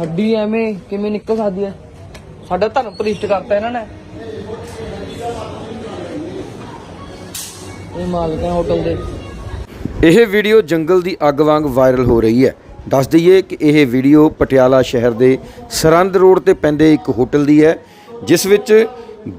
ਹੱਡੀ ਐਵੇਂ, ਕਿਵੇਂ ਨਿਕਲ ਸਕਦੀ ਹੈ ਸਾਡਾ ਧਰਮ ਪ੍ਰਤਿਸ਼ਠ ਕਰਤਾ ਇਹਨਾਂ ਨੇ। ਇਹ ਮਾਲਕ ਹੈ ਹੋਟਲ ਦੇ। ਇਹ ਵੀਡੀਓ ਜੰਗਲ ਦੀ ਅੱਗ ਵਾਂਗ ਵਾਇਰਲ ਹੋ ਰਹੀ ਹੈ ਦੱਸ ਦਈਏ ਕਿ ਇਹ ਵੀਡੀਓ ਪਟਿਆਲਾ ਸ਼ਹਿਰ ਦੇ ਸਰੰਦ ਰੋਡ ਤੇ ਪੈਂਦੇ ਇੱਕ ਹੋਟਲ ਦੀ ਹੈ ਜਿਸ ਵਿੱਚ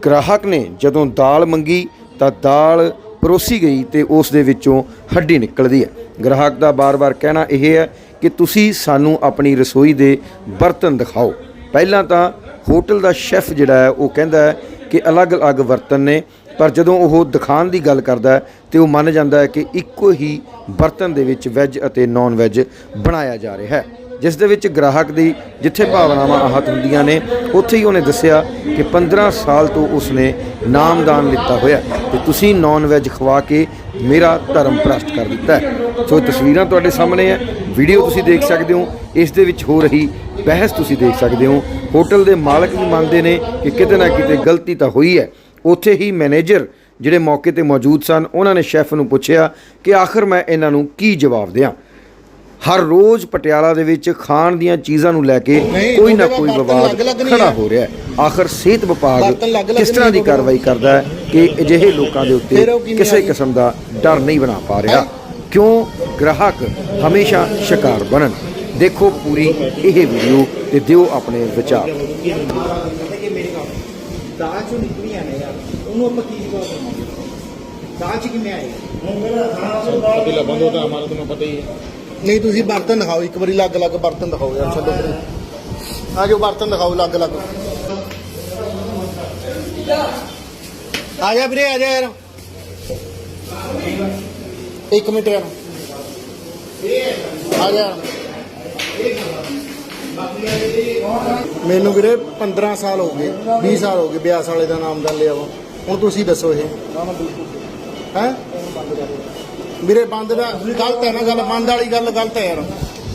ਗ੍ਰਾਹਕ ਨੇ ਜਦੋਂ ਦਾਲ ਮੰਗੀ ਤਾਂ ਦਾਲ ਪਰੋਸੀ ਗਈ ਤੇ ਉਸ ਦੇ ਵਿੱਚੋਂ ਹੱਡੀ ਨਿਕਲਦੀ ਹੈ ਗ੍ਰਾਹਕ ਦਾ ਬਾਰ-ਬਾਰ ਕਹਿਣਾ ਇਹ ਹੈ ਕਿ ਤੁਸੀਂ ਸਾਨੂੰ ਆਪਣੀ ਰਸੋਈ ਦੇ ਬਰਤਨ ਦਿਖਾਓ। ਪਹਿਲਾਂ ਤਾਂ ਹੋਟਲ ਦਾ ਸ਼ੈਫ ਜਿਹੜਾ ਹੈ, ਉਹ ਕਹਿੰਦਾ ਹੈ ਕਿ ਅਲੱਗ-ਅਲੱਗ ਬਰਤਨ ਨੇ, ਪਰ ਜਦੋਂ ਉਹ ਦਿਖਾਣ ਦੀ ਗੱਲ ਕਰਦਾ ਹੈ ਤੇ ਉਹ ਮੰਨ ਜਾਂਦਾ ਹੈ ਕਿ ਇੱਕੋ ਹੀ ਬਰਤਨ ਦੇ ਵਿੱਚ ਵੈਜ ਅਤੇ ਨਾਨ ਵੈਜ ਬਣਾਇਆ ਜਾ ਰਿਹਾ ਹੈ। ਜਿਸ ਦੇ ਵਿੱਚ ਗ੍ਰਾਹਕ ਦੀ ਜਿੱਥੇ ਭਾਵਨਾਵਾਂ ਆਹਤ ਹੁੰਦੀਆਂ ਨੇ, ਉੱਥੇ ਹੀ ਉਹਨੇ ਦੱਸਿਆ ਕਿ 15 ਸਾਲ ਤੋਂ ਉਸਨੇ ਨਾਮਦਾਨ ਲਿੱਤਾ ਹੋਇਆ ਹੈ। ਤੇ ਤੁਸੀਂ ਨਾਨ ਵੈਜ ਖਵਾ ਕੇ ਮੇਰਾ ਧਰਮ ਭ੍ਰਸ਼ਟ ਕਰ ਦਿੱਤਾ ਹੈ। ਸੋ ਇਹ ਤਸਵੀਰਾਂ ਤੁਹਾਡੇ ਸਾਹਮਣੇ ਹੈ। ਵੀਡੀਓ ਤੁਸੀਂ ਦੇਖ ਸਕਦੇ ਹੋ। ਇਸ ਦੇ ਵਿੱਚ ਹੋ ਰਹੀ ਬਹਿਸ ਤੁਸੀਂ ਦੇਖ ਸਕਦੇ ਹੋ। ਹੋਟਲ ਦੇ ਮਾਲਕ ਵੀ ਮੰਨਦੇ ਨੇ ਕਿ ਕਿਤੇ ਨਾ ਕਿਤੇ ਗਲਤੀ ਤਾਂ ਹੋਈ ਹੈ। ਉੱਥੇ ਹੀ ਮੈਨੇਜਰ ਜਿਹੜੇ ਮੌਕੇ ਤੇ ਮੌਜੂਦ ਸਨ, ਉਹਨਾਂ ਨੇ ਸ਼ੈਫ ਨੂੰ ਪੁੱਛਿਆ ਕਿ ਆਖਰ ਮੈਂ ਇਹਨਾਂ ਨੂੰ ਕੀ ਜਵਾਬ ਦਿਆਂ? ਹਰ ਰੋਜ਼ ਪਟਿਆਲਾ ਦੇ ਵਿੱਚ ਖਾਣ ਦੀਆਂ ਚੀਜ਼ਾਂ ਨੂੰ ਲੈ ਕੇ ਕੋਈ ਨਾ ਕੋਈ ਵਿਵਾਦ ਖੜਾ ਹੋ। ਰਿਹਾ ਹੈ। ਆਖਰ ਸਿਹਤ ਵਿਭਾਗ ਕਿਸ ਤਰ੍ਹਾਂ ਦੀ ਕਾਰਵਾਈ ਕਰਦਾ ਹੈ ਕਿ ਅਜਿਹੇ ਲੋਕਾਂ ਦੇ ਉੱਤੇ ਕਿਸੇ ਕਿਸਮ ਦਾ ਡਰ ਨਹੀਂ ਬਣਾ ਪਾ ਰਿਹਾ। ਕਿਉਂ? ਗ੍ਰਾਹਕ ਹਮੇਸ਼ਾ ਸ਼ਿਕਾਰ ਬਣਨ। ਦੇਖੋ ਪੂਰੀ ਇਹ ਵੀਡੀਓ ਤੇ ਦਿਓ ਆਪਣੇ ਵਿਚਾਰ। ਦਾਲ ਕਿਵੇਂ ਆਏਗਾ ਮੇਰਾ ਖਾਣਾ ਸੋ ਦਾਲ ਬਿਲਾ ਬੰਦ ਹੋਤਾ ਹਮਾਰਾ ਤੁਹਾਨੂੰ ਪਤਾ ਹੀ ਹੈ। ਨਹੀਂ, ਤੁਸੀਂ ਬਰਤਨ ਦਿਖਾਓ, ਇੱਕ ਵਾਰੀ ਅਲੱਗ ਅਲੱਗ ਬਰਤਨ ਦਿਖਾਓ ਯਾਰ, ਛੱਡੋ ਪਰੇ ਆ ਜੋ ਬਰਤਨ ਦਿਖਾਓ, ਅਲੱਗ ਅਲੱਗ। ਆ ਜਾ ਵੀਰੇ, ਆ ਜਾ ਯਾਰ। ਇੱਕ ਮਿੰਟ ਯਾਰ। ਆ ਜਾ। ਮੈਨੂੰ ਵੀਰੇ 15 ਸਾਲ ਹੋ ਗਏ 20 ਸਾਲ ਹੋ ਗਏ ਬਿਆਸ ਵਾਲੇ ਦਾ ਨਾਮ ਨਾਮਦਾਨ ਲਿਆ ਵਾ। ਹੁਣ ਤੁਸੀਂ ਦੱਸੋ ਇਹ। ਹੈ? ਵੀਰੇ ਬੰਦ ਦਾ ਗਲਤ ਹੈ ਨਾ ਗੱਲ, ਬੰਦ ਵਾਲੀ ਗੱਲ ਗਲਤ ਹੈ ਯਾਰ।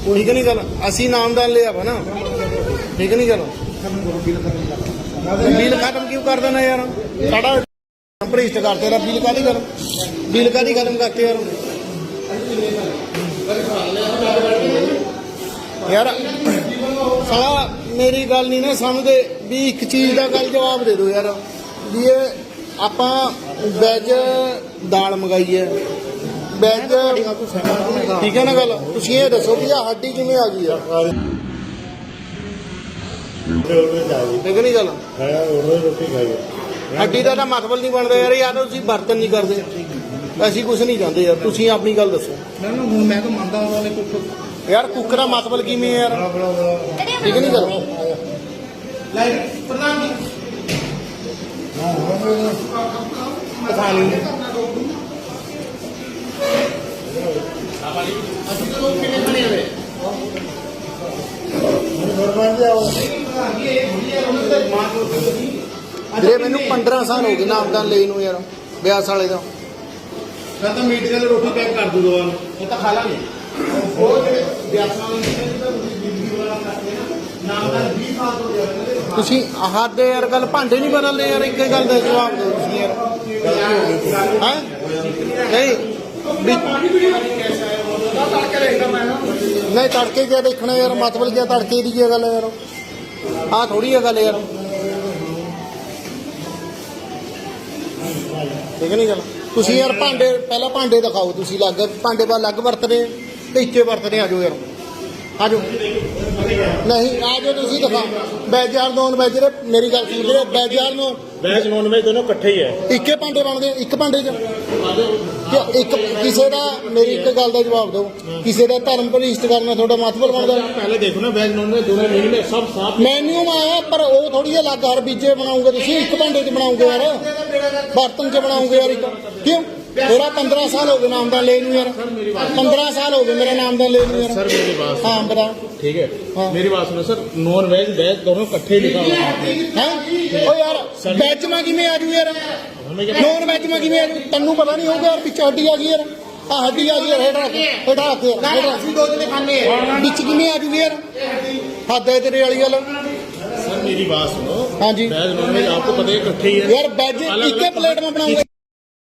ਠੀਕ ਨਹੀਂ ਗੱਲ? ਅਸੀਂ ਨਾਮਦਾਨ ਲਿਆ ਵਾ ਨਾ। ਠੀਕ ਨਹੀਂ ਗੱਲ? ਬਿੱਲ ਖਤਮ ਕਿਉਂ ਕਰ ਦੇਣਾ ਯਾਰ? ਸਾਡਾ ਭ੍ਰਿਸ਼ਟ ਕਰ ਤੇਰਾ ਬਿੱਲ ਕਾਦੀ ਕਰ ਬਿੱਲ ਕਾਦੀ ਖਤਮ ਕਰਤੇ ਯਾਰ? ਯਾਰ, ਸਾਲਾ ਮੇਰੀ ਗੱਲ ਨਹੀਂ ਨਾ ਸਮਝਦੇ ਵੀ ਇੱਕ ਚੀਜ਼ ਦਾ ਗੱਲ ਜਵਾਬ ਦੇ ਦਿਓ ਯਾਰ। ਵੀ ਇਹ ਆਪਾਂ ਵੈਜ ਦਾਲ ਮੰਗਾਈ ਹੈ। ਬੈਗ ਠੀਕ ਹੈ ਨਾ ਗੱਲ? ਤੁਸੀਂ ਇਹ ਦੱਸੋ ਕਿ ਆ ਹੱਡੀ ਕਿਵੇਂ ਆ ਗਈ ਆ? ਹੱਡੀ ਦਾ ਤਾਂ ਮਤਲਬ ਨਹੀਂ ਬਣਦਾ ਯਾਰ ਯਾਰ ਤੁਸੀਂ ਬਰਤਨ ਨਹੀਂ ਕਰਦੇ। ਅਸੀਂ ਕੁਝ ਨਹੀਂ ਜਾਂਦੇ ਯਾਰ ਤੁਸੀਂ ਆਪਣੀ ਗੱਲ ਦੱਸੋ। ਮੰਨਦਾ ਯਾਰ ਕੁੱਕ ਦਾ ਮਤਲਬ ਕਿਵੇਂ ਯਾਰ? ਠੀਕ ਨਹੀਂ ਗੱਲ? ਲੈ ਪ੍ਰਧਾਨ ਜੀ। ਹਾਂ ਹਾਂ ਪਤਾ ਨਹੀਂ ਵੀਰੇ ਮੈਨੂੰ 15 ਸਾਲ ਹੋ ਗਏ ਨਾਮਦਾਨ ਲਈ ਨੂੰ ਯਾਰ ਬਿਆਸ ਵਾਲੇ ਦਾ। ਮੈਂ ਤਾਂ ਮੀਟ ਦੇ ਰੋਟੀ ਪੈਕ ਕਰ ਦੂ ਦੋਵਾਂ ਇਹ ਤਾਂ ਖਾ ਲਾਂਗੇ। ਉਹ ਜਿਹੜੇ ਬਿਆਸ ਵਾਲੇ ਨੇ ਤਾਂ ਜ਼ਿੰਦਗੀ ਵਾਲਾ ਕਰਦੇ ਨਾ ਨਾਮਦਾਨ 20 ਸਾਲ ਤੋਂ ਜਾਂਦੇ ਤੁਸੀਂ ਆਹ ਦੇ ਯਾਰ ਗੱਲ ਭਾਂਡੇ ਨਹੀਂ ਬਦਲਦੇ ਯਾਰ ਇੱਕ ਗੱਲ ਦਾ ਜਵਾਬ ਦਿਓ ਤੁਸੀਂ ਯਾਰ। ਹੈ? ਨਹੀਂ ਵੀ- ਨਹੀਂ, ਤੜਕੇ ਕਿਆ ਦੇਖਣਾ ਯਾਰ ਮਤਲਬ ਕਿਆ ਤੜਕੇ ਦੀ ਕੀ ਗੱਲ ਹੈ ਯਾਰ। ਆਹ ਥੋੜੀ ਹੈ ਗੱਲ ਯਾਰ। ਠੀਕ ਨਹੀਂ ਗੱਲ? ਤੁਸੀਂ ਯਾਰ ਭਾਂਡੇ, ਪਹਿਲਾਂ ਭਾਂਡੇ ਦਿਖਾਓ ਤੁਸੀਂ ਲੱਗ ਭਾਂਡੇ ਬਾ ਲੱਗ ਵਰਤਦੇ ਆ ਤੇ ਇੱਕੇ ਵਰਤਦੇ ਆਜੋ ਯਾਰ। ਆਜੋ ਨਹੀਂ ਆਜੋ ਤੁਸੀਂ ਦਿਖਾ ਬੈਜਾਰ ਨੋਨ ਨੌਨ ਮੇਰੀ ਗੱਲ ਸੁਣ ਲਿਓ। ਵੈਜ ਯਾਰ ਵੈਜ ਨੌਨ ਵੈਜ ਦੋਨੋਂ ਇਕੱਠੇ ਹੀ ਹੈ ਇੱਕੇ ਭਾਂਡੇ ਬਣਦੇ ਇੱਕ ਭਾਂਡੇ 'ਚ। ਕਿ ਇੱਕ ਕਿਸੇ ਦਾ ਮੇਰੀ ਇੱਕ ਗੱਲ ਦਾ ਜਵਾਬ ਦਿਓ। ਕਿਸੇ ਦਾ ਧਰਮ ਭ੍ਰਿਸ਼ਟ ਕਰਨਾ ਤੁਹਾਡਾ ਮਾਥਵਲ ਬਣਦਾ। ਪਹਿਲੇ ਦੇਖੋ ਨਾ ਵੈਜ ਨੌਨ ਵੈਜ ਦੋਨੋਂ ਨਹੀਂ ਨੇ ਸਭ ਸਾਫ਼ ਮੈਨੂ ਆਇਆ ਪਰ ਉਹ ਥੋੜੀ ਜਿਹੀ ਅਲੱਗ ਹਰ ਬੀਜੇ ਬਣਾਉਂਗੇ ਤੁਸੀਂ। ਇੱਕ ਭਾਂਡੇ 'ਚ ਬਣਾਉਂਗੇ ਯਾਰ। ਬਰਤਨ 'ਚ ਬਣਾਉਂਗੇ ਯਾਰ ਕਿਉਂ? ਮੇਰਾ 15 ਸਾਲ ਹੋ ਗਏ ਨਾਮਦਾਨ ਲੈਣ ਨੂੰ ਯਾਰ 15 ਸਾਲ ਹੋ ਗਏ ਮੇਰਾ ਨਾਮਦਾਨ ਲੈਣ ਨੂੰ सर ਯਾਰ मेरी बात ਹਾਂ ਬਤਾ ठीक है हाँ। मेरी बात सुनो सर नॉन वेज वेज दोनों इकट्ठे ही लिखा हुआ है आपने। ਹੈ ਓ ਯਾਰ ਵੈਜ ਮਾ ਕਿਵੇਂ ਆ ਜੂ ਯਾਰ ਨੌਨ ਵੈਜ ਮਾ ਕਿਵੇਂ ਆ ਜੂ ਤੈਨੂੰ ਪਤਾ ਨਹੀਂ ਹੋਊਗਾ ਯਾਰ ਵਿੱਚ ਹੱਡੀ ਆ ਗਈ ਯਾਰ ਆ ਹੱਡੀ ਆ ਗਈ ਯਾਰ ਹੇਠ ਰੱਖ ਹੇਠ ਰੱਖ ਯਾਰ ਅਸੀਂ ਦੋ ਜਣੇ ਖਾਣੇ ਵਿੱਚ ਕਿਵੇਂ ਆ ਜੂ ਯਾਰ ਹੱਦ ਹੈ ਤੇਰੇ ਵਾਲੀ ਗੱਲ सर मेरी बात सुनो ਹਾਂਜੀ वेज नॉन वेज आपको पता है इकट्ठे ही है ਯਾਰ ਵੈਜ अलग- ਇੱਕੇ ਪਲੇਟ ਮਾ ਬਣਾਉਂਗੇ